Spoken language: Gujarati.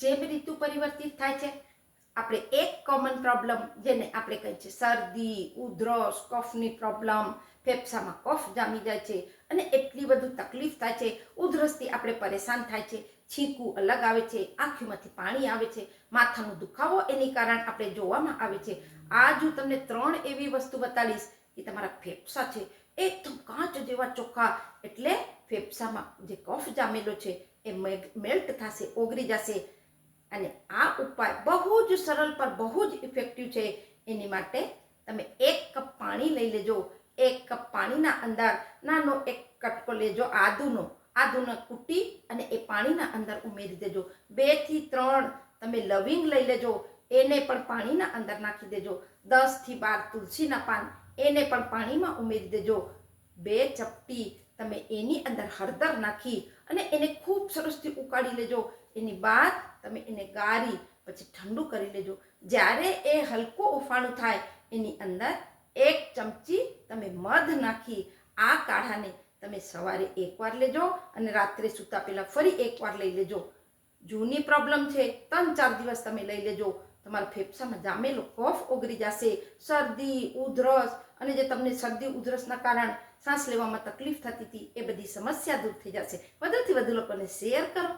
જેમ ઋતુ પરિવર્તિત થાય છે, આપણે એક કોમન પ્રોબ્લેમ જેને આપણે કહીએ છીએ, શરદી, ઉધરસ, કફની પ્રોબ્લેમ ફેફસામાં કફ જામી જાય છે અને એટલી બધું તકલીફ થાય છે, ઉધરસથી આપણે પરેશાન થાય છે છીંકું અલગ આવે છે, આંખીમાંથી પાણી આવે છે, માથાનો દુખાવો એની કારણ આપણે જોવામાં આવે છે. આજ હું તમને ત્રણ એવી વસ્તુ બતાડીશ કે તમારા ફેફસા છે એકદમ કાચ જેવા ચોખ્ખા, એટલે ફેફસામાં જે કફ જામેલો છે, એ મેલ્ટ થશે, ઓગળી જશે. અને આ ઉપાય બહુ જ સરળ પર બહુ જ ઇફેક્ટિવ છે. એની માટે તમે એક કપ પાણી લઈ લેજો. એક કપ પાણીના અંદર નાનો એક કટકો લેજો આદુનો. આદુને કૂટી અને એ પાણીના અંદર ઉમેરી દેજો. બેથી ત્રણ તમે લવિંગ લઈ લેજો. એને પણ પાણીના અંદર નાખી દેજો. દસથી બાર તુલસીના પાન એને પણ પાણીમાં ઉમેરી દેજો. બે ચપટી તમે એની અંદર હળદર નાખી અને એને ખૂબ સરસથી ઉકાળી લેજો. એની બાદ તમે એને ગારી, પછી ઠંડુ કરી લેજો. જ્યારે એ હલકું ઉફાણું થાય, એની અંદર એક ચમચી તમે મધ નાખી, આ કાઢાને તમે સવારે એકવાર લેજો અને રાત્રે સૂતા પહેલાં ફરી એકવાર લઈ લેજો. જૂની પ્રોબ્લેમ છે, ત્રણ ચાર દિવસ તમે લઈ લેજો. તમારા ફેફસામાં જામેલો કફ ઓગળી જશે, શરદી, ઉધરસ અને જે તમને શરદી, ઉધરસના કારણ શ્વાસ લેવામાં તકલીફ થતી હતી, એ બધી સમસ્યા દૂર થઈ જશે. વધુથી વધુ લોકોને શેર કરો.